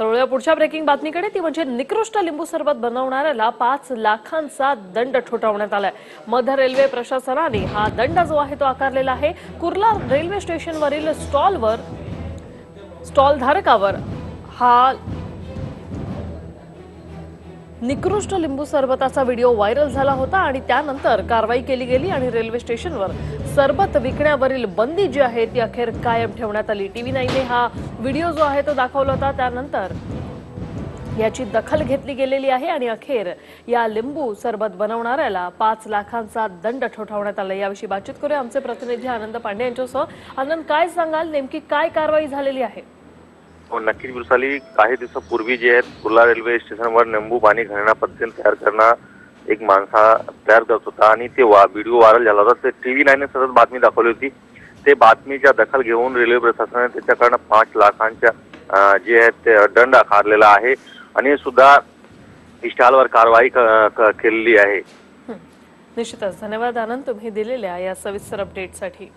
तर वळूया पुढच्या ब्रेकिंग बातमीकडे. ती म्हणजे निकृष्ट लिंबू सरबत बनवणाऱ्याला पाच लाखांचा दंड ठोठावण्यात आलाय. मध्य रेल्वे प्रशासनाने हा दंड जो आहे तो आकारलेला आहे. कुर्ला रेल्वे स्टेशनवरील स्टॉलवर स्टॉल धारकावर हा निकृष्ट लिंबू सरबताचा व्हिडिओ व्हायरल झाला होता आणि त्यानंतर कारवाई केली गेली आणि रेल्वे स्टेशनवर सरबत विकण्यावरील बंदी जी आहे ती अखेर कायम ठेवण्यात आली. टीव्ही नाईने हा व्हिडिओ जो आहे तो दाखवला होता. त्यानंतर याची दखल घेतली गेलेली आहे आणि अखेर या लिंबू सरबत बनवणाऱ्याला पाच लाखांचा दंड ठोठावण्यात आला. याविषयी बातचीत करूया. आमचे प्रतिनिधी आनंद पांडे यांच्यासह. आनंद काय सांगाल? नेमकी काय कारवाई झालेली आहे? हो, नक्कीच वृषाली काही दिवसापूर्वी जे आहेत कुर्ला रेल्वे स्टेशनवर निंबू पाणी घालण्या पद्धतीने तयार करणं एक माणसा तयार करत होता. आणि ते वा व्हिडिओ व्हायरल झाला होता. ते टी व्ही नाईनने सतत बातमी दाखवली होती. ते बातमीच्या दखल घेऊन रेल्वे प्रशासनाने त्याच्याकडनं पाच लाखांच्या जे आहेत ते दंड आकारलेला आहे. आणि सुद्धा इस्टॉलवर कारवाई क- केलेली आहे. निश्चितच. धन्यवाद आनंद तुम्ही दिलेल्या या सविस्तर अपडेटसाठी